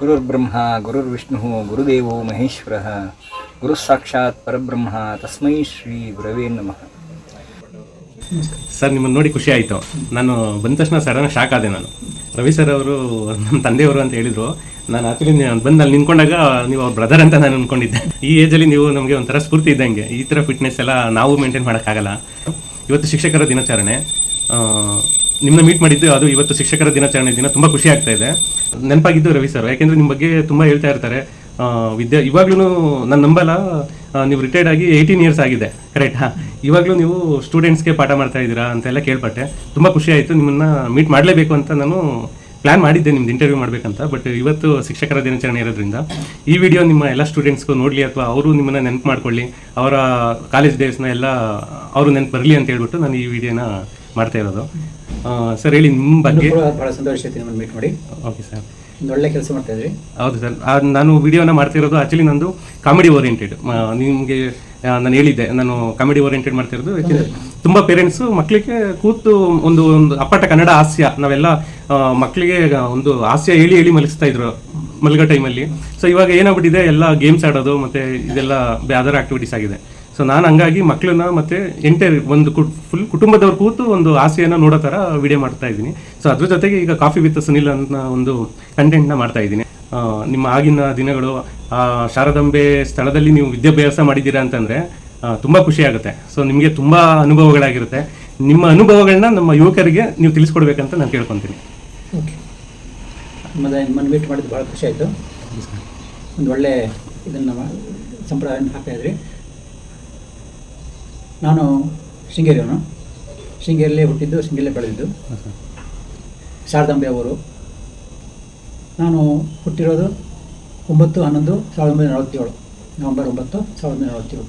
ಗುರುರ್ಬ್ರಹ್ಮ ಗುರುರ್ವಿಷ್ಣು ಗುರುದೇವೋ ಮಹೇಶ್ವರ ಗುರು ಸಾಕ್ಷಾತ್ ಪರಬ್ರಹ್ಮ ತಸ್ಮೈ ಶ್ರೀ ಗುರವೇ ನಮಃ ಸರ್, ನಿಮ್ಮನ್ನು ನೋಡಿ ಖುಷಿ ಆಯಿತು. ನಾನು ಬಂದ ತಕ್ಷಣ ಸಡನ್ ಶಾಕ್ ಆದೆ ನಾನು. ರವಿ ಸರ್ ಅವರು ನಮ್ಮ ತಂದೆಯವರು ಅಂತ ಹೇಳಿದರು. ನಾನು ಆಕ್ಚುಲಿ ಬಂದು ಅಲ್ಲಿ ನಿಂತ್ಕೊಂಡಾಗ ನೀವು ಅವ್ರ ಬ್ರದರ್ ಅಂತ ನಾನು ಅಂದ್ಕೊಂಡಿದ್ದೆ ಈ ಏಜಲ್ಲಿ ನೀವು ನಮಗೆ ಒಂಥರ ಸ್ಫೂರ್ತಿ ಇದ್ದಂಗೆ, ಈ ಥರ ಫಿಟ್ನೆಸ್ ಎಲ್ಲ ನಾವು ಮೇಂಟೈನ್ ಮಾಡೋಕ್ಕಾಗಲ್ಲ. ಇವತ್ತು ಶಿಕ್ಷಕರ ದಿನಾಚರಣೆ. ನಿಮ್ಮನ್ನ ಮೀಟ್ ಮಾಡಿದ್ದು ಅದು ಇವತ್ತು ಶಿಕ್ಷಕರ ದಿನಾಚರಣೆ ದಿನ. ತುಂಬ ಖುಷಿ ಆಗ್ತಾ ಇದೆ. ನೆನಪಾಗಿದ್ದು ರವಿ ಸರ್ ಯಾಕೆಂದರೆ ನಿಮ್ಮ ಬಗ್ಗೆ ತುಂಬ ಹೇಳ್ತಾ ಇರ್ತಾರೆ. ವಿದ್ಯಾ ಇವಾಗ್ಲೂ ನಾನು ನಂಬಲ್ಲ ನೀವು ರಿಟೈರ್ಡ್ ಆಗಿ ಏಯ್ಟೀನ್ ಇಯರ್ಸ್ ಆಗಿದೆ ಕರೆಕ್ಟ್ ಹಾಂ? ಇವಾಗಲೂ ನೀವು ಸ್ಟೂಡೆಂಟ್ಸ್ಗೆ ಪಾಠ ಮಾಡ್ತಾ ಇದ್ದೀರಾ ಅಂತೆಲ್ಲ ಕೇಳ್ಪಟ್ಟೆ. ತುಂಬ ಖುಷಿ ಆಯಿತು, ನಿಮ್ಮನ್ನ ಮೀಟ್ ಮಾಡಲೇಬೇಕು ಅಂತ ನಾನು ಪ್ಲ್ಯಾನ್ ಮಾಡಿದ್ದೆ ನಿಮ್ದು ಇಂಟರ್ವ್ಯೂ ಮಾಡಬೇಕಂತ ಬಟ್ ಇವತ್ತು ಶಿಕ್ಷಕರ ದಿನಾಚರಣೆ ಇರೋದ್ರಿಂದ ಈ ವಿಡಿಯೋ ನಿಮ್ಮ ಎಲ್ಲ ಸ್ಟೂಡೆಂಟ್ಸ್ಗೂ ನೋಡಲಿ ಅಥವಾ ಅವರು ನಿಮ್ಮನ್ನ ನೆನಪು ಮಾಡ್ಕೊಳ್ಳಿ, ಅವರ ಕಾಲೇಜ್ ಡೇಸ್ನ ಎಲ್ಲ ಅವರು ನೆನಪು ಬರಲಿ ಅಂತ ಹೇಳ್ಬಿಟ್ಟು ನಾನು ಈ ವಿಡಿಯೋನ ಮಾಡ್ತಾ ಇರೋದು. ಸರ್ ಹೇಳಿ ನಿಮ್ಮ ಬಗ್ಗೆ. ಬಹಳ ಸಂತೋಷ ಆಯ್ತು ನಿಮ್ಮನ್ನು ಮೀಟ್ ಮಾಡಿ. ಓಕೆ ಸರ್ ಒಂದು ಒಳ್ಳೆ ಕೆಲಸ ಮಾಡ್ತಾ ಇದ್ರಿ. ಹೌದು ಸರ್ ನಾನು ವಿಡಿಯೋನ ಮಾಡ್ತಿರೋದು ಆಕ್ಚುಲಿ ನಂದು ಕಾಮಿಡಿ ಓರಿಯೆಂಟೆಡ್ ನಿಮಗೆ ನಾನು ಹೇಳಿದ್ದೆ ನಾನು ಕಾಮಿಡಿ ಓರಿಯೆಂಟೆಡ್ ಮಾಡ್ತಿರೋದು ಯಾಕೆಂದರೆ ತುಂಬ ಪೇರೆಂಟ್ಸು ಮಕ್ಕಳಿಗೆ ಕೂತು ಒಂದು ಒಂದು ಅಪ್ಪಟ ಕನ್ನಡ ಹಾಸ್ಯ ನಾವೆಲ್ಲ ಮಕ್ಕಳಿಗೆ ಒಂದು ಹಾಸ್ಯ ಹೇಳಿ ಹೇಳಿ ಮಲಗಿಸ್ತಾ ಇದ್ರು ಮಲಗೋ ಟೈಮಲ್ಲಿ ಸೊ ಇವಾಗ ಏನಾಗ್ಬಿಟ್ಟಿದೆ ಎಲ್ಲ ಗೇಮ್ಸ್ ಆಡೋದು ಮತ್ತು ಇದೆಲ್ಲ ಅದರ್ ಆಕ್ಟಿವಿಟೀಸ್ ಆಗಿದೆ. ಸೊ ನಾನು ಹಂಗಾಗಿ ಮಕ್ಕಳನ್ನ ಮತ್ತೆ ಎಂಟೈರ್ ಒಂದು ಫುಲ್ ಕುಟುಂಬದವ್ರು ಕೂತು ಒಂದು ಆಸೆಯನ್ನು ನೋಡೋ ಥರ ವಿಡಿಯೋ ಮಾಡ್ತಾ ಇದ್ದೀನಿ. ಸೊ ಅದ್ರ ಜೊತೆಗೆ ಈಗ ಕಾಫಿ ವಿತ್ ಸುನಿಲ್ ಅಂತ ಒಂದು ಕಂಟೆಂಟ್ನ ಮಾಡ್ತಾ ಇದ್ದೀನಿ. ನಿಮ್ಮ ಆಗಿನ ದಿನಗಳು ಆ ಶಾರದಾಂಬೆ ಸ್ಥಳದಲ್ಲಿ ನೀವು ವಿದ್ಯಾಭ್ಯಾಸ ಮಾಡಿದ್ದೀರಾ ಅಂತಂದರೆ ತುಂಬ ಖುಷಿ ಆಗುತ್ತೆ. ಸೊ ನಿಮಗೆ ತುಂಬ ಅನುಭವಗಳಾಗಿರುತ್ತೆ. ನಿಮ್ಮ ಅನುಭವಗಳನ್ನ ನಮ್ಮ ಯುವಕರಿಗೆ ನೀವು ತಿಳಿಸ್ಕೊಡ್ಬೇಕಂತ ನಾನು ಕೇಳ್ಕೊತೀನಿ. ಓಕೆ ಮಾಡಿದ್ದು ಭಾಳ ಖುಷಿ ಆಯಿತು. ಒಂದು ಒಳ್ಳೆ ಇದನ್ನು ಸಂಪ್ರದಾಯ ಹಾಕ್ತಾ ಇದ್ರಿ. ನಾನು ಶೃಂಗೇರಿಯವನು. ಶೃಂಗೇರಿಯಲ್ಲೇ ಹುಟ್ಟಿದ್ದು, ಶೃಂಗೇರಿಯಲ್ಲೇ ಬೆಳೆದಿದ್ದು. ಶಾರದಾಂಬೆ ಅವರು. ನಾನು ಹುಟ್ಟಿರೋದು ಒಂಬತ್ತು ಹನ್ನೊಂದು ಸಾವಿರದ ಒಂಬೈನೂರ ನಲವತ್ತೇಳು, ನವಂಬರ್ ಒಂಬತ್ತು ಸಾವಿರದ ಒಂಬೈನೂರ ನಲವತ್ತೇಳು.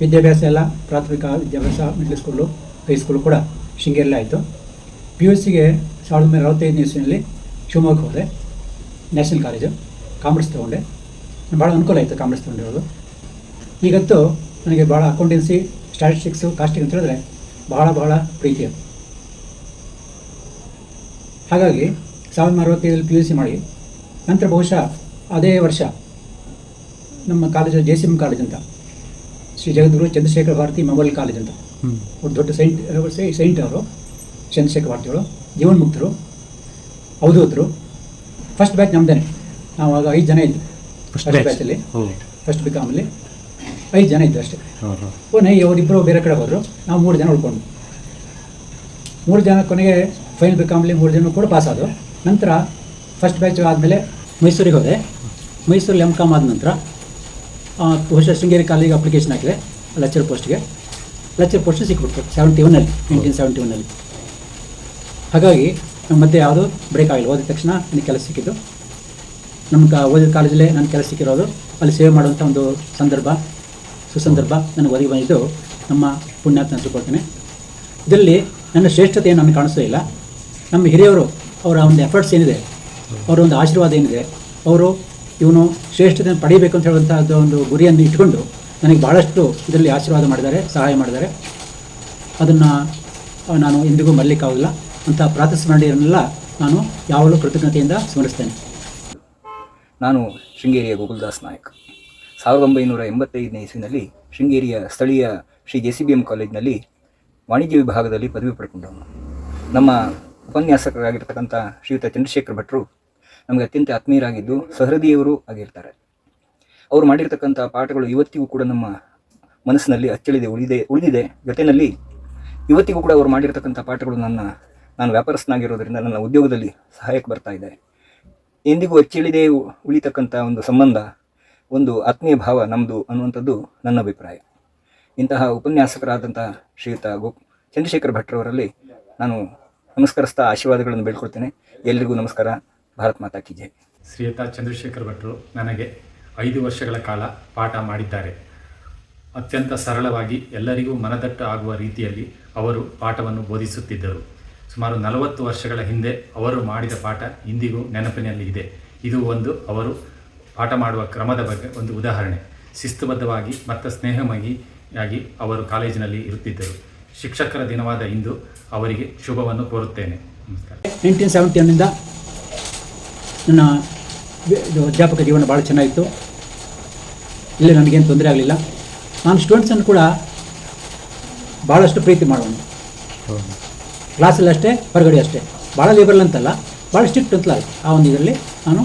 ವಿದ್ಯಾಭ್ಯಾಸ ಎಲ್ಲ ಪ್ರಾಥಮಿಕ ವಿದ್ಯಾಭ್ಯಾಸ ಮಿಡ್ಲ್ ಸ್ಕೂಲು ಹೈಸ್ಕೂಲು ಕೂಡ ಶೃಂಗೇರಿಯಲ್ಲೇ ಆಯಿತು. ಪಿ ಯು ಸಿಗೆ ಸಾವಿರದ ಒಂಬೈನೂರ ನಲವತ್ತೈದನೇ ಇಸ್ವಿನಲ್ಲಿ ಶಿವಮೊಗ್ಗ ಹೋದೆ. ನ್ಯಾಷನಲ್ ಕಾಲೇಜು ಕಾಮರ್ಸ್ ತೊಗೊಂಡೆ. ಭಾಳ ಅನುಕೂಲ ಆಯಿತು ಕಾಮರ್ಸ್ ತೊಗೊಂಡಿರೋದು. ಈಗಂತೂ ನನಗೆ ಭಾಳ ಅಕೌಂಟೆನ್ಸಿ ಸ್ಟ್ಯಾಟಿಸ್ಟಿಕ್ಸು ಕಾಸ್ಟಿಂಗ್ ಅಂತ ಹೇಳಿದ್ರೆ ಬಹಳ ಬಹಳ ಪ್ರೀತಿ ಅದು ಹಾಗಾಗಿ ಸಾವಿರದ ಅರವತ್ತೈದರಲ್ಲಿ ಪಿ ಯು ಸಿ ಮಾಡಿ ನಂತರ ಬಹುಶಃ ಅದೇ ವರ್ಷ ನಮ್ಮ college J C M college ಅಂತ ಶ್ರೀ ಜಗದ್ಗುರು ಚಂದ್ರಶೇಖರ ಭಾರತಿ ಮೊಬೈಲ್ ಕಾಲೇಜ್ ಅಂತ. ಒಂದು ದೊಡ್ಡ ಸೈಂಟ್ ಸೈಂಟ್ ಅವರು ಚಂದ್ರಶೇಖರ ಭಾರತಿಗಳು ಜೀವನ್ಮುಕ್ತರು ಅವಧೂತರು ಫಸ್ಟ್ ಬ್ಯಾಚ್ ನಮ್ದೇನೆ. ನಾವು ಆಗ ಐದು ಜನ ಇದ್ವಿ. ಫಸ್ಟ್ ಬ್ಯಾಚಲ್ಲಿ ಫಸ್ಟ್ ಬಿ ಕಾಮಲ್ಲಿ ಐದು ಜನ ಇದ್ದು ಅಷ್ಟೇ. ಕೊನೆ ಅವರಿಬ್ಬರು ಬೇರೆ ಕಡೆ ಹೋದರು. ನಾವು ಮೂರು ಜನ ಉಳ್ಕೊಂಡು ಮೂರು ಜನ ಕೊನೆಗೆ ಫೈನಲ್ ಬಿಕಾಮ್ಲಿ ಮೂರು ಜನ ಕೂಡ ಪಾಸ್ ಆದರು. ನಂತರ ಫಸ್ಟ್ ಬ್ಯಾಚ್ ಆದಮೇಲೆ ಮೈಸೂರಿಗೆ ಹೋದೆ. ಮೈಸೂರಲ್ಲಿ ಎಂ ಕಾಮ್ ಆದ ನಂತರ ಬಹುಶಃ ಶೃಂಗೇರಿ ಕಾಲೇಜಿಗೆ ಅಪ್ಲಿಕೇಶನ್ ಹಾಕಿದೆ ಲೆಕ್ಚರ್ ಪೋಸ್ಟ್ಗೆ ಲೆಕ್ಚರ್ ಪೋಸ್ಟ್ ಸಿಕ್ಬಿಡ್ತು ಸೆವೆಂಟಿ ಒನ್ನಲ್ಲಿ ನೈನ್ಟೀನ್ ಸೆವೆಂಟಿ ಒನ್ನಲ್ಲಿ ಹಾಗಾಗಿ ನಮ್ಮ ಮಧ್ಯೆ ಯಾವುದು ಬ್ರೇಕ್ ಆಗಿಲ್ಲ. ಓದಿದ ತಕ್ಷಣ ನನಗೆ ಕೆಲಸ ಸಿಕ್ಕಿದ್ದು. ನಮ್ಮ ಓದಿದ ಕಾಲೇಜಲ್ಲೇ ನನ್ನ ಕೆಲಸ ಸಿಕ್ಕಿರೋದು ಅಲ್ಲಿ ಸೇವೆ ಮಾಡುವಂಥ ಒಂದು ಸಂದರ್ಭ. ಸುಸಂದರ್ಭ ನನಗೆ ಒದಗಿ ಬಂದಿದ್ದು ನಮ್ಮ ನಾನು ತಿಳ್ಕೊಳ್ತೇನೆ ಇದರಲ್ಲಿ ನನ್ನ ಶ್ರೇಷ್ಠತೆ ನನಗೆ ಕಾಣಿಸ್ತಾ ಇಲ್ಲ. ನಮ್ಮ ಹಿರಿಯವರು ಅವರ ಒಂದು ಎಫರ್ಟ್ಸ್ ಏನಿದೆ, ಅವರ ಒಂದು ಆಶೀರ್ವಾದ ಏನಿದೆ, ಅವರು ಇವನು ಶ್ರೇಷ್ಠತೆಯನ್ನು ಪಡೀಬೇಕು ಅಂತ ಹೇಳುವಂಥ ಒಂದು ಗುರಿಯನ್ನು ಇಟ್ಕೊಂಡು ನನಗೆ ಭಾಳಷ್ಟು ಇದರಲ್ಲಿ ಆಶೀರ್ವಾದ ಮಾಡಿದ್ದಾರೆ, ಸಹಾಯ ಮಾಡಿದ್ದಾರೆ. ಅದನ್ನು ನಾನು ಎಂದಿಗೂ ಮರಲಿಕ್ಕಾಗಲ್ಲ ಅಂಥ ಪ್ರಾತಸ್ಮರಣೆಯನ್ನೆಲ್ಲ ನಾನು ಯಾವಾಗಲೂ ಕೃತಜ್ಞತೆಯಿಂದ ಸ್ಮರಿಸ್ತೇನೆ. ನಾನು ಶೃಂಗೇರಿಯ ಗೋಕುಲ್ದಾಸ್ ನಾಯಕ್. ಸಾವಿರದ ಒಂಬೈನೂರ ಎಂಬತ್ತೈದನೇ ಇಸ್ವಿನಲ್ಲಿ ಶೃಂಗೇರಿಯ ಸ್ಥಳೀಯ Shri J C B M ಕಾಲೇಜಿನಲ್ಲಿ ವಾಣಿಜ್ಯ ವಿಭಾಗದಲ್ಲಿ ಪದವಿ ಪಡ್ಕೊಂಡವನು. ನಮ್ಮ ಉಪನ್ಯಾಸಕರಾಗಿರ್ತಕ್ಕಂಥ ಶ್ರೀಯುತ ಚಂದ್ರಶೇಖರ್ ಭಟ್ರು ನಮಗೆ ಅತ್ಯಂತ ಆತ್ಮೀಯರಾಗಿದ್ದು ಸಹೃದಿಯವರು ಆಗಿರ್ತಾರೆ. ಅವರು ಮಾಡಿರ್ತಕ್ಕಂಥ ಪಾಠಗಳು ಇವತ್ತಿಗೂ ಕೂಡ ನಮ್ಮ ಮನಸ್ಸಿನಲ್ಲಿ ಅಚ್ಚಳಿದೆ, ಉಳಿದೆ, ಉಳಿದಿದೆ. ಜೊತೆಯಲ್ಲಿ ಇವತ್ತಿಗೂ ಕೂಡ ಅವರು ಮಾಡಿರ್ತಕ್ಕಂಥ ಪಾಠಗಳು ನನ್ನ, ನಾನು ವ್ಯಾಪಾರಸ್ಥನಾಗಿರೋದ್ರಿಂದ ನನ್ನ ಉದ್ಯೋಗದಲ್ಲಿ ಸಹಾಯಕ್ಕೆ ಬರ್ತಾ ಇದೆ. ಎಂದಿಗೂ ಅಚ್ಚಳಿದೇ, ಉಳಿತಕ್ಕಂಥ ಒಂದು ಸಂಬಂಧ ಒಂದು ಆತ್ಮೀಯ ಭಾವ ನಮ್ಮದು ಅನ್ನುವಂಥದ್ದು ನನ್ನ ಅಭಿಪ್ರಾಯ. ಇಂತಹ ಉಪನ್ಯಾಸಕರಾದಂತಹ ಶ್ರೀಯುತ ಗೋ ಚಂದ್ರಶೇಖರ್ ಭಟ್ರವರಲ್ಲಿ ನಾನು ನಮಸ್ಕರಿಸ್ತಾ ಆಶೀರ್ವಾದಗಳನ್ನು ಬೇಡ್ಕೊಳ್ತೇನೆ. ಎಲ್ರಿಗೂ ನಮಸ್ಕಾರ. ಭಾರತ್ ಮಾತಾ ಕಿ ಜೈ. ಶ್ರೀಯುತ ಚಂದ್ರಶೇಖರ್ ಭಟ್ರು ನನಗೆ ಐದು ವರ್ಷಗಳ ಕಾಲ ಪಾಠ ಮಾಡಿದ್ದಾರೆ. ಅತ್ಯಂತ ಸರಳವಾಗಿ ಎಲ್ಲರಿಗೂ ಮನದಟ್ಟು ಆಗುವ ರೀತಿಯಲ್ಲಿ ಅವರು ಪಾಠವನ್ನು ಬೋಧಿಸುತ್ತಿದ್ದರು. ಸುಮಾರು ನಲವತ್ತು ವರ್ಷಗಳ ಹಿಂದೆ ಅವರು ಮಾಡಿದ ಪಾಠ ಇಂದಿಗೂ ನೆನಪಿನಲ್ಲಿ ಇದೆ. ಇದು ಒಂದು ಅವರು ಪಾಠ ಮಾಡುವ ಕ್ರಮದ ಬಗ್ಗೆ ಒಂದು ಉದಾಹರಣೆ. ಶಿಸ್ತುಬದ್ಧವಾಗಿ ಮತ್ತು ಸ್ನೇಹಮಯಿಯಾಗಿ ಅವರು ಕಾಲೇಜಿನಲ್ಲಿ ಇರುತ್ತಿದ್ದರು. ಶಿಕ್ಷಕರ ದಿನವಾದ ಇಂದು ಅವರಿಗೆ ಶುಭವನ್ನು ಕೋರುತ್ತೇನೆ. ನಮಸ್ಕಾರ. ನೈನ್ಟೀನ್ ಸೆವೆಂಟಿ ಒನ್ನಿಂದ ನನ್ನ ಅಧ್ಯಾಪಕ ಜೀವನ ಭಾಳ ಚೆನ್ನಾಗಿತ್ತು. ಇಲ್ಲಿ ನನಗೇನು ತೊಂದರೆ ಆಗಲಿಲ್ಲ. ನಾನು ಸ್ಟೂಡೆಂಟ್ಸನ್ನು ಕೂಡ ಭಾಳಷ್ಟು ಪ್ರೀತಿ ಮಾಡೋಣ ಕ್ಲಾಸಲ್ಲಿ ಅಷ್ಟೇ ಹೊರಗಡೆ ಅಷ್ಟೇ. ಭಾಳ ಲೇಬರ್ಲ್ ಅಂತಲ್ಲ ಭಾಳ ಸ್ಟ್ರಿಕ್ಟ್ ಅಂತಲ್ಲ. ಆ ಒಂದು ಇದರಲ್ಲಿ ನಾನು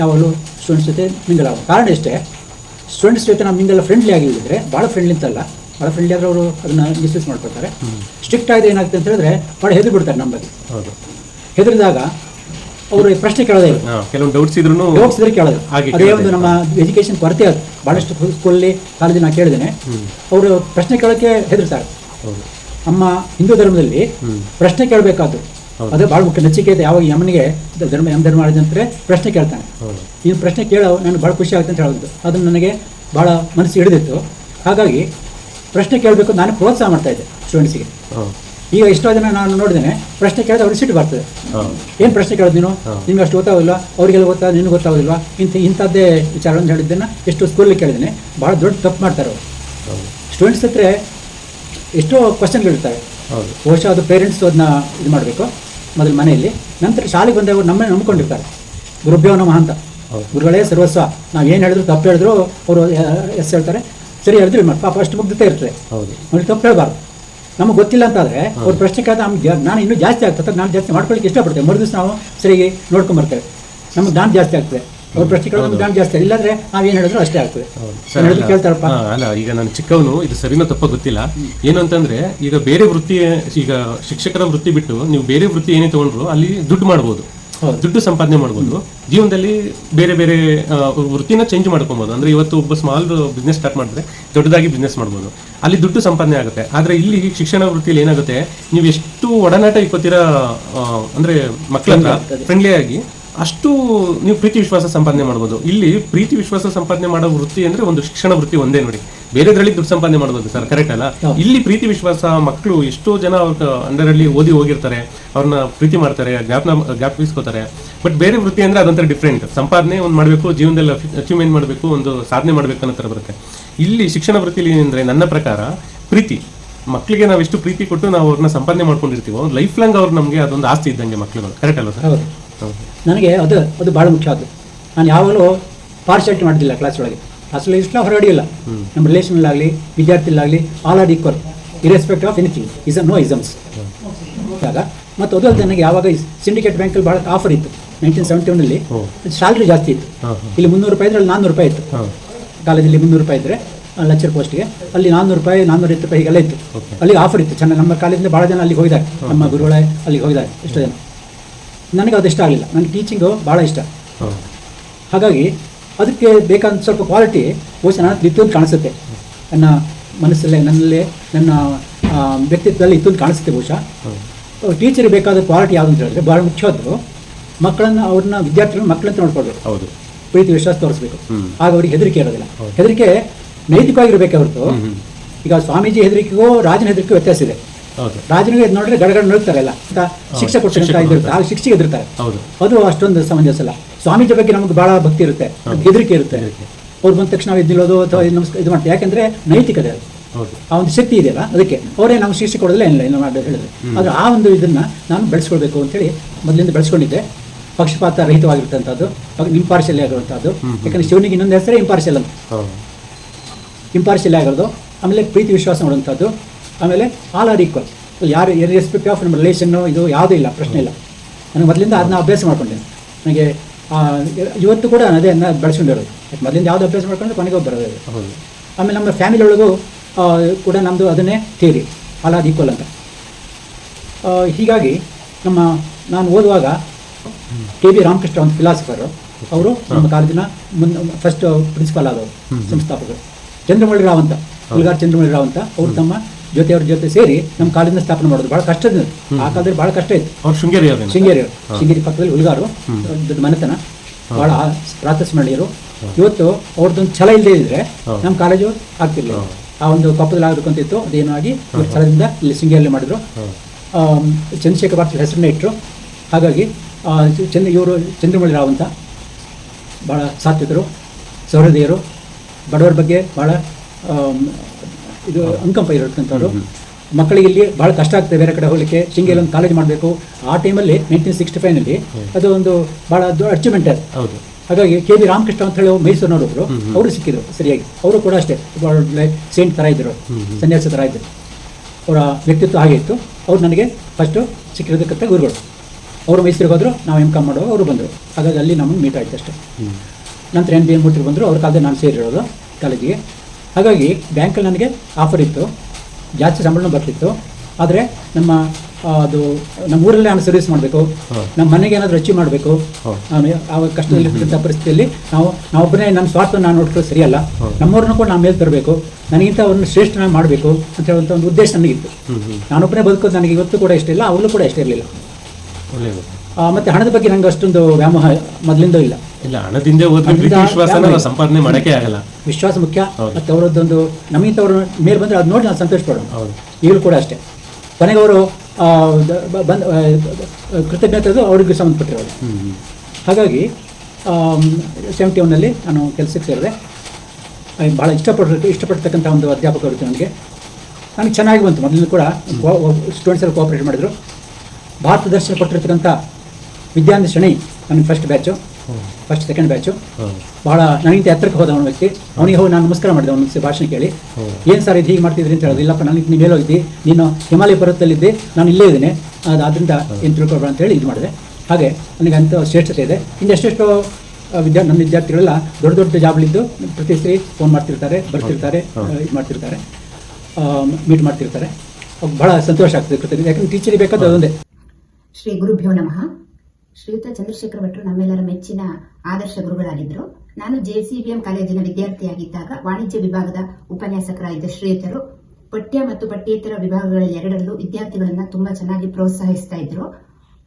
ಯಾವಾಗಲೂ ಸ್ಟೂಡೆಂಟ್ಸ್ ಜೊತೆ ಮಿಂಗಲ್ ಆಗೋ ಕಾರಣ ಇಷ್ಟೇ ಸ್ಟೂಡೆಂಟ್ಸ್ ಜೊತೆ ನಾವು ಮಿಂಗಲ್ ಫ್ರೆಂಡ್ಲಿ ಆಗಿ ಆಗಿದ್ದರೆ ಭಾಳ ಫ್ರೆಂಡ್ಲಿ ಅಂತಲ್ಲ ಭಾಳ ಫ್ರೆಂಡ್ಲಿ ಆದರೆ ಅವರು ಅದನ್ನು ಮಿಸ್ಯೂಸ್ ಮಾಡ್ಕೊಳ್ತಾರೆ. ಸ್ಟ್ರಿಕ್ಟ್ ಆಗಿದೆ ಏನಾಗುತ್ತೆ ಅಂತ ಹೇಳಿದ್ರೆ ಭಾಳ ಹೆದರಿ ಬಿಡ್ತಾರೆ ನಮ್ಮ ಬಗ್ಗೆ ಹೌದು. ಹೆದರಿದಾಗ ಅವರು ಪ್ರಶ್ನೆ ಕೇಳೋದೇ ಇಲ್ಲ. ಡೌಟ್ಸ್ ಇದ್ರು ಡೌಟ್ಸ್ ಇದ್ರೆ ಕೇಳೋದು. ಅದೇ ಒಂದು ನಮ್ಮ ಎಜುಕೇಶನ್ ಕೊರತೆ ಅದು. ಭಾಳಷ್ಟು ಸ್ಕೂಲಲ್ಲಿ ಕಾಲೇಜಲ್ಲಿ ನಾನು ಕೇಳಿದ್ದೇನೆ. ಅವರು ಪ್ರಶ್ನೆ ಕೇಳೋಕ್ಕೆ ಹೆದರ್ತಾರೆ. ಹೌದು. ನಮ್ಮ ಹಿಂದೂ ಧರ್ಮದಲ್ಲಿ ಪ್ರಶ್ನೆ ಕೇಳಬೇಕಾದ್ದು. ಅದು ಭಾಳ ಮುಖ್ಯ ನಚಿಕೇತ ಯಾವಾಗ ಯಮನಿಗೆ ಧರ್ಮ ಯಮ ಧರ್ಮ ಅಂತಾರೆ ಪ್ರಶ್ನೆ ಕೇಳ್ತಾನೆ. ಹೌದು. ನೀನು ಪ್ರಶ್ನೆ ಕೇಳೋ ನನಗೆ ಭಾಳ ಖುಷಿ ಆಗುತ್ತೆ ಅಂತ ಹೇಳೋದು. ಅದು ನನಗೆ ಭಾಳ ಮನಸ್ಸು ಹಿಡಿದಿತ್ತು. ಹಾಗಾಗಿ ಪ್ರಶ್ನೆ ಕೇಳಬೇಕು ನಾನು ಪ್ರೋತ್ಸಾಹ ಮಾಡ್ತಾ ಇದ್ದೆ ಸ್ಟೂಡೆಂಟ್ಸಿಗೆ. ಈಗ ಎಷ್ಟೋ ಜನ ನಾನು ನೋಡಿದ್ದೇನೆ ಪ್ರಶ್ನೆ ಕೇಳಿದ್ರೆ ಅವ್ರಿಗೆ ಸಿಟ್ಟು ಬರ್ತದೆ. ಏನು ಪ್ರಶ್ನೆ ಕೇಳೋದು ನೀನು? ನಿಮ್ಗೆ ಅಷ್ಟು ಗೊತ್ತಾಗಲ್ಲ ಅವರಿಗೆಲ್ಲ ಗೊತ್ತಾ? ನಿನಗೆ ಗೊತ್ತಾಗೋದಿಲ್ವಾ? ಇಂಥ ಇಂಥದ್ದೇ ವಿಚಾರವನ್ನು ಹೇಳಿದ್ದನ್ನು ಎಷ್ಟು ಸ್ಕೂಲಲ್ಲಿ ಕೇಳಿದ್ದೇನೆ. ಭಾಳ ದೊಡ್ಡ ತಪ್ಪು ಮಾಡ್ತಾರೆ ಅವರು. ಸ್ಟೂಡೆಂಟ್ಸ್ ಹತ್ರ ಎಷ್ಟೋ ಕ್ವಶನ್ಗಳಿರ್ತವೆ ಬಹುಶಃ ಅದು ಪೇರೆಂಟ್ಸ್ ಅದನ್ನ ಇದು ಮಾಡಬೇಕು. ಮೊದಲು ಮನೆಯಲ್ಲಿ ನಂತರ ಶಾಲೆಗೆ ಬಂದವರು ನಮ್ಮನ್ನೇ ನಂಬ್ಕೊಂಡಿರ್ತಾರೆ. ಗುರುಭ್ಯೋ ನಮಃ ಅಂತ. ಗುರುಗಳೇ ಸರ್ವಸ್ವ. ನಾವು ಏನು ಹೇಳಿದ್ರು ತಪ್ಪು ಹೇಳಿದ್ರು ಅವರು ಎಸ್ ಹೇಳ್ತಾರೆ. ಸರಿ ಹೇಳಿದ್ರು ಮಾಡಿ ಪಾಪ ಅಷ್ಟು ಮುಗ್ಧತೆ ಇರ್ತದೆ. ಹೌದು. ಅವ್ರಿಗೆ ತಪ್ಪು ಹೇಳಬಾರ್ದು. ನಮಗೆ ಗೊತ್ತಿಲ್ಲ ಅಂತಾದರೆ ಅವ್ರ ಪ್ರಶ್ನೆ ಕೇಳಿದ ನಮ್ಗೆ ನಾನು ಇನ್ನೂ ಜಾಸ್ತಿ ಆಗ್ತದೆ ನಾನು ಜಾಸ್ತಿ ಮಾಡ್ಕೊಳ್ಳಿಕ್ಕೆ ಇಷ್ಟಪಡ್ತೇವೆ. ಮರುದಿವ್ಸ ನಾವು ಸರಿಗೆ ನೋಡ್ಕೊಂಬರ್ತೇವೆ ನಮ್ಗೆ ನಾನು ಜಾಸ್ತಿ ಆಗ್ತದೆ. ಅವ್ರ ಪ್ರಶ್ನೆ ಕೇಳೋದು ಜಾಸ್ತಿ ಇಲ್ಲಾಂದ್ರೆ ನಾವೇನು ಹೇಳಿದ್ರು ಅಷ್ಟೇ ಆಗ್ತದೆ. ಹೇಳಿದ್ರು ಕೇಳ್ತಾರಪ್ಪ. ಹಾ, ಅಲ್ಲ ಈಗ ನಾನು ಚಿಕ್ಕವನು ಇದು ಸರಿನೋ ತಪ್ಪ ಗೊತ್ತಿಲ್ಲ. ಏನು ಅಂತಂದ್ರೆ ಈಗ ಬೇರೆ ವೃತ್ತಿ ಈಗ ಶಿಕ್ಷಕರ ವೃತ್ತಿ ಬಿಟ್ಟು ನೀವು ಬೇರೆ ವೃತ್ತಿ ಏನೇ ತಗೊಂಡ್ರು ಅಲ್ಲಿ ದುಡ್ಡು ಮಾಡ್ಬೋದು. ಹೌದು. ದುಡ್ಡು ಸಂಪಾದನೆ ಮಾಡ್ಬೋದು. ಜೀವನದಲ್ಲಿ ಬೇರೆ ಬೇರೆ ಆ, ವೃತ್ತಿನ ಚೇಂಜ್ ಮಾಡ್ಕೊಬೋದು. ಅಂದ್ರೆ ಇವತ್ತು ಒಬ್ಬ ಸ್ಮಾಲ್ ಬಿಸ್ನೆಸ್ ಸ್ಟಾರ್ಟ್ ಮಾಡಿದ್ರೆ ದೊಡ್ಡದಾಗಿ ಬಿಸ್ನೆಸ್ ಮಾಡ್ಬೋದು. ಅಲ್ಲಿ ದುಡ್ಡು ಸಂಪಾದನೆ ಆಗುತ್ತೆ. ಆದ್ರೆ ಇಲ್ಲಿ ಶಿಕ್ಷಣ ವೃತ್ತಿಯಲ್ಲಿ ಏನಾಗುತ್ತೆ ನೀವು ಎಷ್ಟು ಒಡನಾಟ ಇಕ್ಕೋತೀರಾ ಆ, ಅಂದ್ರೆ ಮಕ್ಕಳ ಫ್ರೆಂಡ್ಲಿ ಆಗಿ ಅಷ್ಟು ನೀವು ಪ್ರೀತಿ ವಿಶ್ವಾಸ ಸಂಪಾದನೆ ಮಾಡ್ಬೋದು. ಇಲ್ಲಿ ಪ್ರೀತಿ ವಿಶ್ವಾಸ ಸಂಪಾದನೆ ಮಾಡೋ ವೃತ್ತಿ ಅಂದ್ರೆ ಒಂದು ಶಿಕ್ಷಣ ವೃತ್ತಿ ಒಂದೇ ನೋಡಿ. ಬೇರೆದ್ರಲ್ಲಿ ದುಡ್ಡು ಸಂಪಾದನೆ ಮಾಡ್ಬೋದು ಸರ್ ಕರೆಕ್ಟ್ ಅಲ್ಲ? ಇಲ್ಲಿ ಪ್ರೀತಿ ವಿಶ್ವಾಸ ಮಕ್ಕಳು ಎಷ್ಟೋ ಜನ ಅವ್ರ ಅಂಡರಲ್ಲಿ ಓದಿ ಹೋಗಿರ್ತಾರೆ ಅವ್ರನ್ನ ಪ್ರೀತಿ ಮಾಡ್ತಾರೆ ಜ್ಞಾಪನ ಜ್ಞಾಪಿಸ್ಕೋತಾರೆ ಬಟ್ ಬೇರೆ ವೃತ್ತಿ ಅಂದ್ರೆ ಅದೊಂಥರ ಡಿಫ್ರೆಂಟ್ ಸಂಪಾದನೆ ಒಂದು ಮಾಡಬೇಕು ಜೀವನದಲ್ಲಿ ಅಚೀವ್ಮೆಂಟ್ ಮಾಡಬೇಕು ಒಂದು ಸಾಧನೆ ಮಾಡಬೇಕು ಅನ್ನೋ ಥರ ಬರುತ್ತೆ. ಇಲ್ಲಿ ಶಿಕ್ಷಣ ವೃತ್ತಿಲಿ ಅಂದ್ರೆ ನನ್ನ ಪ್ರಕಾರ ಪ್ರೀತಿ. ಮಕ್ಕಳಿಗೆ ನಾವು ಎಷ್ಟು ಪ್ರೀತಿ ಕೊಟ್ಟು ನಾವು ಅವ್ರನ್ನ ಸಂಪಾದನೆ ಮಾಡ್ಕೊಂಡಿರ್ತೀವೋ ಲೈಫ್ ಲಾಂಗ್ ಅವ್ರು ನಮಗೆ ಅದೊಂದು ಆಸ್ತಿ ಇದ್ದಂಗೆ ಮಕ್ಕಳುಗಳು ಕರೆಕ್ಟ್ ಅಲ್ಲ ಸರ್? ನನಗೆ ಅದು ಅದು ಭಾಳ ಮುಖ್ಯ ಅದು. ನಾನು ಯಾವಾಗಲೂ ಪಾರ್ಶಾಲಿಟಿ ಮಾಡಿದ್ದಿಲ್ಲ ಕ್ಲಾಸ್ ಒಳಗೆ. ಕ್ಲಾಸಲ್ಲಿ ಇಷ್ಟ ಹೊರಗಡೆ ಇಲ್ಲ. ನಮ್ಮ ರಿಲೇಷನಲ್ಲಾಗಲಿ ವಿದ್ಯಾರ್ಥಿಗಳಾಗಲಿ all are equal irrespective of anything is no isms ಆಗ ಮತ್ತು ಅದು ಅಲ್ಲದೆ ನನಗೆ ಯಾವಾಗ ಸಿಂಡಿಕೇಟ್ ಬ್ಯಾಂಕಲ್ಲಿ ಭಾಳ ಆಫರ್ ಇತ್ತು. ನೈನ್ಟೀನ್ ಸೆವೆಂಟಿ ಒನ್ನಲ್ಲಿ ಸ್ಯಾಲ್ರಿ ಜಾಸ್ತಿ ಇತ್ತು. ಇಲ್ಲಿ ಮುನ್ನೂರು ರೂಪಾಯಿ ಇದ್ರೆ ಅಲ್ಲಿ ನಾನ್ನೂರು ರೂಪಾಯಿ ಇತ್ತು. ಕಾಲೇಜಲ್ಲಿ ಮುನ್ನೂರು ರೂಪಾಯಿ ಇದ್ದರೆ ಲೆಕ್ಚರ್ ಪೋಸ್ಟ್ಗೆ ಅಲ್ಲಿ ನಾನ್ನೂರು ರೂಪಾಯಿ ನಾನ್ನೂರೈವತ್ತು ರೂಪಾಯಿ ಹೀಗೆಲ್ಲ ಇತ್ತು. ಅಲ್ಲಿ ಆಫರ್ ಇತ್ತು. ಚೆನ್ನಾಗಿ ನಮ್ಮ ಕಾಲೇಜಿಂದ ಭಾಳ ಜನ ಅಲ್ಲಿಗೆ ಹೋಗಿದ್ದಾರೆ. ನಮ್ಮ ಗುರುಗಳೇ ಅಲ್ಲಿಗೆ ಹೋಗಿದ್ದಾರೆ. ಎಷ್ಟೋ ಜನ. ನನಗೆ ಅದು ಇಷ್ಟ ಆಗಲಿಲ್ಲ. ನನಗೆ ಟೀಚಿಂಗು ಭಾಳ ಇಷ್ಟ. ಹಾಗಾಗಿ ಅದಕ್ಕೆ ಬೇಕಾದ ಸ್ವಲ್ಪ ಕ್ವಾಲಿಟಿ ಬಹುಶಃ ಇತ್ತು ಅಂತ ಕಾಣಿಸುತ್ತೆ. ನನ್ನ ಮನಸ್ಸಲ್ಲೇ ನನ್ನಲ್ಲೇ ನನ್ನ ವ್ಯಕ್ತಿತ್ವದಲ್ಲಿ ಇತ್ತು ಅಂತ ಕಾಣಿಸುತ್ತೆ ಬಹುಶಃ. ಟೀಚರಿಗೆ ಬೇಕಾದ ಕ್ವಾಲಿಟಿ ಯಾವುದು ಅಂತ ಹೇಳಿದ್ರೆ ಭಾಳ ಮುಖ್ಯವಾದ್ದು ಮಕ್ಕಳನ್ನು ಅವ್ರನ್ನ ವಿದ್ಯಾರ್ಥಿಗಳನ್ನ ಮಕ್ಕಳಂತ ನೋಡ್ಕೊಳ್ಬೇಕು. ಹೌದು. ಪ್ರೀತಿ ವಿಶ್ವಾಸ ತೋರಿಸ್ಬೇಕು. ಆಗ ಅವ್ರಿಗೆ ಹೆದರಿಕೆ ಇರೋದಿಲ್ಲ. ಹೆದರಿಕೆ ನೈತಿಕವಾಗಿರಬೇಕೆ ಹೊರತು. ಈಗ ಸ್ವಾಮೀಜಿ ಹೆದರಿಕೆಗೂ ರಾಜನ ಹೆದರಿಕೆ ವ್ಯತ್ಯಾಸ ಇದೆ. ರಾಜನಿಗೆ ನೋಡ್ರೆ ನೋಡಿದ್ರೆ ಗಡಗಡ ನಡುತ್ತಾರಲ್ಲ ಅಂತ ಶಿಕ್ಷೆ ಕೊಡ್ತಕ್ಕಂಥ ಇದಿರುತ್ತೆ ಆಗ ಶಿಕ್ಷೆಗೆ ಎದುರ್ತಾರೆ ಅದು ಅಷ್ಟೊಂದು ಸಮಂಜಸ ಅಲ್ಲ ಸ್ವಾಮೀಜಿ ಬಗ್ಗೆ ನಮ್ಗೆ ಬಹಳ ಭಕ್ತಿ ಇರುತ್ತೆ. ಹೆದರಿಕೆ ಇರುತ್ತೆ. ಅವ್ರು ಬಂದ ತಕ್ಷಣ ನಾವು ಎದ್ದಿಲ್ಲೋದು ಅಥವಾ ಇದು ನಮಸ್ಕಾರ ಇದು ಮಾಡ್ತಾರೆ ಯಾಕಂದ್ರೆ ನೈತಿಕತೆ ಅದು ಆ ಒಂದು ಶಕ್ತಿ ಇದೆಯಲ್ಲ ಅದಕ್ಕೆ. ಅವರೇ ನಮ್ಗೆ ಶಿಕ್ಷೆ ಕೊಡೋದಿಲ್ಲ ಏನಿಲ್ಲ ಏನು ಮಾಡಿ ಹೇಳಿದ್ರೆ. ಆದ್ರೆ ಆ ಒಂದು ಇದನ್ನ ನಾನು ಬೆಳೆಸ್ಕೊಳ್ಬೇಕು ಅಂತೇಳಿ ಮೊದಲಿಂದ ಬೆಳೆಸ್ಕೊಂಡಿದ್ದೆ. ಪಕ್ಷಪಾತ ರಹಿತವಾಗಿರ್ತಂಥದ್ದು ಇಂಪಾರ್ಷಿಯಲ್ ಆಗಿರುವಂಥದ್ದು. ಯಾಕಂದ್ರೆ ಶಿವನಿಗೆ ಇನ್ನೊಂದು ಹೆಸರೇ ಇಂಪಾರ್ಷಿಯಲ್ ಅಂತ. ಇಂಪಾರ್ಷಿಯಲ್ ಆಗಿರೋದು. ಆಮೇಲೆ ಪ್ರೀತಿ ವಿಶ್ವಾಸ ಮಾಡುವಂಥದ್ದು ಆಮೇಲೆ ಆಲ್ ಆರ್ ಈಕ್ವಲ್ ಯಾರು ರೆಸ್ಪೆಕ್ಟ್ ಆಫ್ ನಮ್ಮ ರಿಲೇಷನ್ನು ಇದು ಯಾವುದೂ ಇಲ್ಲ ಪ್ರಶ್ನೆ ಇಲ್ಲ. ನಾನು ಮೊದಲಿಂದ ಅದನ್ನ ಅಭ್ಯಾಸ ಮಾಡ್ಕೊಂಡೆ. ನನಗೆ ಇವತ್ತು ಕೂಡ ಅದೇ ಅದನ್ನು ಬೆಳೆಸ್ಕೊಂಡಿರೋದು. ಮೊದಲಿಂದ ಯಾವ್ದು ಅಭ್ಯಾಸ ಮಾಡ್ಕೊಂಡ್ರೆ ಕೊನೆಗೆ ಬರೋದು ಆಮೇಲೆ ನಮ್ಮ ಫ್ಯಾಮಿಲಿ ಒಳಗೂ ಕೂಡ ನಮ್ಮದು ಅದನ್ನೇ ಥಿಯರಿ ಆಲ್ ಆರ್ ಈಕ್ವಲ್ ಅಂತ. ಹೀಗಾಗಿ ನಮ್ಮ ನಾನು ಓದುವಾಗ ಕೆ ಬಿ ರಾಮಕೃಷ್ಣ ಒಂದು ಫಿಲಾಸಫರು ಅವರು ನಮ್ಮ ಕಾಲೇಜಿನ ಮುಂದೆ ಫಸ್ಟ್ ಪ್ರಿನ್ಸಿಪಾಲ್ ಆದವರು ಸಂಸ್ಥಾಪಕರು. ಚಂದ್ರಮೌಳಿ ರಾವ್ ಅಂತ ಹುಲ್ಗಾರ್ ಚಂದ್ರಮೌಳಿ ರಾವ್ ಅಂತ ಅವರು ತಮ್ಮ ಜೊತೆಯವ್ರ ಜೊತೆ ಸೇರಿ ನಮ್ಮ ಕಾಲೇಜಿನ ಸ್ಥಾಪನೆ ಮಾಡೋದು ಭಾಳ ಕಷ್ಟ ಆ ಕಾಲದಲ್ಲಿ ಬಹಳ ಕಷ್ಟ ಇತ್ತು. ಅವ್ರು ಶೃಂಗೇರಿ ಶೃಂಗೇರಿ ಶೃಂಗೇರಿ ಪಕ್ಕದಲ್ಲಿ ಹುಲ್ಗಾರು. ದೊಡ್ಡ ಮನೆತನ. ಭಾಳ ಮಾಡಿದ್ರು ಇವತ್ತು ಅವ್ರದ್ದೊಂದು ಛಲ ಇಲ್ಲದೆ ಇದ್ರೆ ನಮ್ಮ ಕಾಲೇಜು ಆಗ್ತಿರ್ಲಿಲ್ಲ. ಆ ಒಂದು ಕಪ್ಪದಲ್ಲಿ ಆಗಬೇಕಂತಿತ್ತು ಅದೇನೋ ಆಗಿ ಇವ್ರ ಛಲದಿಂದ ಇಲ್ಲಿ ಶೃಂಗೇರಿಯಲ್ಲಿ ಮಾಡಿದ್ರು. ಚಂದ್ರಶೇಖರ್ ಭಾರತಿ ಹೆಸರನ್ನೇ ಇಟ್ಟರು ಹಾಗಾಗಿ ಆ, ಚಂದ್ರ ಇವರು ಚಂದ್ರಮೌಳಿ ರಾವ್ ಅಂತ ಭಾಳ ಸಾತ್ವಿಕರು ಸೌಹೃದಯರು ಬಡವರ ಬಗ್ಗೆ ಭಾಳ ಇದು ಅನುಕಂಪ ಇರತಕ್ಕಂಥವ್ರು ಮಕ್ಕಳಿಗೆ ಇಲ್ಲಿ ಭಾಳ ಕಷ್ಟ ಆಗ್ತದೆ ಬೇರೆ ಕಡೆ ಹೋಗಲಿಕ್ಕೆ. ಶೃಂಗೇರಿ ಒಂದು ಕಾಲೇಜ್ ಮಾಡಬೇಕು. ಆ ಟೈಮಲ್ಲಿ ನೈನ್ಟೀನ್ ಸಿಕ್ಸ್ಟಿ ಫೈವ್ನಲ್ಲಿ ಅದು ಒಂದು ಭಾಳ ದೊಡ್ಡ ಅಚೀವ್ಮೆಂಟ್ ಅದು. ಹೌದು. ಹಾಗಾಗಿ ಕೆ ಬಿ ರಾಮಕೃಷ್ಣ ಅಂತ ಹೇಳಿ ಮೈಸೂರಿನವರೊಬ್ಬರು ಅವರು ಸಿಕ್ಕಿದ್ರು ಸರಿಯಾಗಿ. ಅವರು ಕೂಡ ಅಷ್ಟೇ ಸೇಂಟ್ ಥರ ಇದ್ದರು ಸನ್ಯಾಸಿ ಥರ ಇದ್ದರು ಅವರ ವ್ಯಕ್ತಿತ್ವ ಹಾಗೆ ಇತ್ತು. ಅವ್ರು ನನಗೆ ಫಸ್ಟು ಸಿಕ್ಕಿರೋದಕ್ಕಂತ ಗುರುಗಳು. ಅವರು ಮೈಸೂರಿಗೆ ಹೋದರು ನಾವು ಎಂ ಕಾಮ್ ಮಾಡುವಾಗ ಅವರು ಬಂದರು. ಹಾಗಾಗಿ ಅಲ್ಲಿ ನಮಗೆ ಮೀಟ್ ಆಯ್ತು ಅಷ್ಟೇ. ನಂತರ ಎನ್ ಬಿ ಎನ್ ಮೂರ್ತಿ ಬಂದರು. ಅವ್ರ ಕಾಲದಲ್ಲಿ ನಾನು ಸೇರಿರೋದು ಕಾಲೇಜಿಗೆ ಹಾಗಾಗಿ ಬ್ಯಾಂಕಲ್ಲಿ ನನಗೆ ಆಫರ್ ಇತ್ತು. ಜಾಸ್ತಿ ಸಂಬಳನೂ ಬರ್ತಿತ್ತು. ಆದರೆ ನಮ್ಮ ಅದು ನಮ್ಮ ಊರಲ್ಲೇ ನಾನು ಸರ್ವಿಸ್ ಮಾಡಬೇಕು. ನಮ್ಮ ಮನೆಗೆ ಏನಾದರೂ ಅಚೀವ್ ಮಾಡಬೇಕು. ನಾನು ಆವಾಗ ಕಷ್ಟದಲ್ಲಿರ್ತಕ್ಕಂಥ ಪರಿಸ್ಥಿತಿಯಲ್ಲಿ ನಾವು ನಾವೊಬ್ಬನೇ ನನ್ನ ಸ್ವಾರ್ಥ ನಾನು ನೋಡ್ಕೊಳ್ಳೋದು ಸರಿಯಲ್ಲ. ನಮ್ಮವ್ರನ್ನ ಕೂಡ ನಾನು ಮೇಲೆ ತರಬೇಕು. ನನಗಿಂತ ಅವ್ರನ್ನ ಶ್ರೇಷ್ಠನಾಗಿ ಮಾಡಬೇಕು ಅಂತ ಹೇಳುವಂಥ ಒಂದು ಉದ್ದೇಶ ನನಗಿತ್ತು. ನಾನೊಬ್ಬನೇ ಬದುಕೋದು ನನಗೆ ಇವತ್ತು ಕೂಡ ಇಷ್ಟ ಇಲ್ಲ ಅವಳು ಕೂಡ ಇಷ್ಟ ಇರಲಿಲ್ಲ. ಮತ್ತು ಹಣದ ಬಗ್ಗೆ ನನಗೆ ಅಷ್ಟೊಂದು ವ್ಯಾಮೋಹ ಮೊದಲಿಂದ ಇಲ್ಲ. ಇಲ್ಲ ಹಣದಿಂದ ಹೋದ್ರೆ ವಿಶ್ವಾಸನ ಸಂಪಾದನೆ ಮಾಡಕ್ಕೆ ಆಗಲ್ಲ. ವಿಶ್ವಾಸ ಮುಖ್ಯ ಮತ್ತೆ ಅವರದ್ದೊಂದು ನಮಗಿಂತ ಅವರು ಮೇಲೆ ಬಂದರೆ ಅದು ನೋಡಿ ನಾನು ಸಂತೋಷ ಪಡೋಣ ಈಗಲೂ ಕೂಡ ಅಷ್ಟೇ. ಕೊನೆಗೆ ಅವರು ಬಂದು ಕೃತಜ್ಞತೆ ಅವ್ರಿಗೆ ಸಂಬಂಧಪಟ್ಟಿರೋದು. ಹಾಗಾಗಿ ಸೆವೆಂಟಿ ಒನ್ನಲ್ಲಿ ನಾನು ಕೆಲಸಕ್ಕೆ ಸೇರಿದೆ. ಭಾಳ ಇಷ್ಟಪಟ್ಟು ಇಷ್ಟಪಡ್ತಕ್ಕಂಥ ಒಂದು ಅಧ್ಯಾಪಕರು ನನಗೆ. ನನಗೆ ಚೆನ್ನಾಗಿ ಬಂತು. ಮೊದಲಿಂದ ಕೂಡ ಸ್ಟೂಡೆಂಟ್ಸ್ ಎಲ್ಲ ಕೋಆಪ್ರೇಟ್ ಮಾಡಿದರು. ಭಾರತ ದರ್ಶನ ಕೊಟ್ಟಿರ್ತಕ್ಕಂಥ ವಿದ್ಯಾರ್ಥಿ ಶ್ರೇಣಿ ನನಗೆ first batch first second batch ಬಹಳ ನನಗಿಂತ ಎತ್ತರಕ್ಕೆ ಹೋದ ಅವನ ವ್ಯಕ್ತಿ. ಅವನಿಗೆ ಹೋಗಿ ನಾನು ನಮಸ್ಕಾರ ಮಾಡಿದೆ ಅವನ ಭಾಷಣ ಕೇಳಿ. ಏನು ಸರ್ ಇದು ಹೀಗೆ ಮಾಡ್ತಿದ್ರಿ ಅಂತ ಹೇಳೋದು? ಇಲ್ಲಪ್ಪ ನನಗೆ ನೀವು ಹೋಗಿದ್ದಿ ನೀನು ಹಿಮಾಲಯ ಪರ್ವತದಲ್ಲಿದ್ದೆ. ನಾನು ಇಲ್ಲೇ ಇದ್ದೀನಿ. ಅದು ಅದರಿಂದ ಏನು ತಿಳ್ಕೊಬೇಡ ಅಂತ ಹೇಳಿ ಇದು ಮಾಡಿದೆ. ಹಾಗೆ ನನಗೆ ಅಂತ ಶ್ರೇಷ್ಠತೆ ಇದೆ. ಇನ್ನು ಎಷ್ಟೆಷ್ಟೋ ವಿದ್ಯಾ ನನ್ನ ವಿದ್ಯಾರ್ಥಿಗಳೆಲ್ಲ ದೊಡ್ಡ ದೊಡ್ಡ ಜಾಬ್ಲಿದ್ದು ಪ್ರತಿ ಸರಿ ಫೋನ್ ಮಾಡ್ತಿರ್ತಾರೆ ಬರ್ತಿರ್ತಾರೆ ಇದು ಮಾಡ್ತಿರ್ತಾರೆ ಮೀಟ್ ಮಾಡ್ತಿರ್ತಾರೆ. ಬಹಳ ಸಂತೋಷ ಆಗ್ತದೆ ಯಾಕಂದ್ರೆ ಟೀಚರಿಗೆ ಬೇಕಾದ ಅದೊಂದೇ. ಶ್ರೀ ಗುರುಭ್ಯೋ ನಮಃ. ಶ್ರೀಯುತ ಚಂದ್ರಶೇಖರ ಭಟ್ರು ನಮ್ಮೆಲ್ಲರ ಮೆಚ್ಚಿನ ಆದರ್ಶ ಗುರುಗಳಾಗಿದ್ದರು. ನಾನು ಜೆಸಿಬಿಎಂ ಕಾಲೇಜಿನ ವಿದ್ಯಾರ್ಥಿಯಾಗಿದ್ದಾಗ ವಾಣಿಜ್ಯ ವಿಭಾಗದ ಉಪನ್ಯಾಸಕರಾಗಿದ್ದ ಶ್ರೀಯುತರು. ಪಠ್ಯ ಮತ್ತು ಪಠ್ಯೇತರ ವಿಭಾಗಗಳಲ್ಲಿ ಎರಡರಲ್ಲೂ ವಿದ್ಯಾರ್ಥಿಗಳನ್ನ ತುಂಬಾ ಚೆನ್ನಾಗಿ ಪ್ರೋತ್ಸಾಹಿಸ್ತಾ ಇದ್ರು.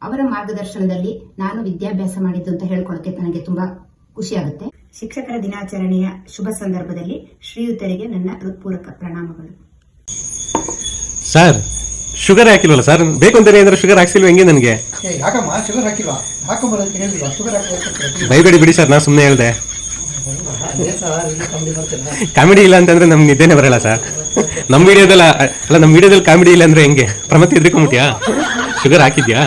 ಅವರ ಮಾರ್ಗದರ್ಶನದಲ್ಲಿ ನಾನು ವಿದ್ಯಾಭ್ಯಾಸ ಮಾಡಿದ್ದು ಅಂತ ಹೇಳ್ಕೊಳ್ಳೋಕೆ ನನಗೆ ತುಂಬಾ ಖುಷಿಯಾಗುತ್ತೆ ಶಿಕ್ಷಕರ ದಿನಾಚರಣೆಯ ಶುಭ ಸಂದರ್ಭದಲ್ಲಿ ಶ್ರೀಯುತರಿಗೆ ನನ್ನ ಹೃತ್ಪೂರ್ವಕ ಪ್ರಣಾಮಗಳು. ಸರ್ ಶುಗರ್ ಹಾಕಿಲ್ವಲ್ಲ ಸರ್ ಬೇಕು ಅಂತಾನೆ ಅಂದ್ರೆ ಶುಗರ್ ಹಾಕ್ಸಿಲ್ವ ಹೆಂಗೆ ನನಗೆ? ಬೈಬೇಡಿ ಬಿಡಿ ಸರ್ ನಾನು ಸುಮ್ಮನೆ ಹೇಳಿದೆ. ಕಾಮಿಡಿ ಇಲ್ಲ ಅಂತಂದ್ರೆ ನಮ್ಗೆ ನಿದ್ದೆನೇ ಬರಲ್ಲ ಸರ್ ನಮ್ಮ ವಿಡಿಯೋದಲ್ಲ ಅಲ್ಲ ನಮ್ಮ ವಿಡಿಯೋದಲ್ಲಿ ಕಾಮಿಡಿ ಇಲ್ಲ ಅಂದ್ರೆ ಹೆಂಗೆ? ಪ್ರಮತಿ ಎದ್ರಿಕೊಂಬಿಟ್ಯಾ ಶುಗರ್ ಹಾಕಿದ್ಯಾ?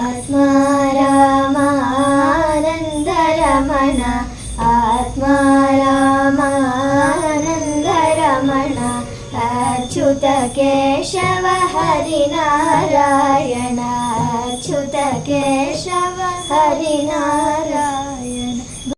ಆತ್ಮಾರಾಮ ಆನಂದ ರಮಣ ಆತ್ಮ केशव हरिनारायण अच्युत केशव हरिनारायण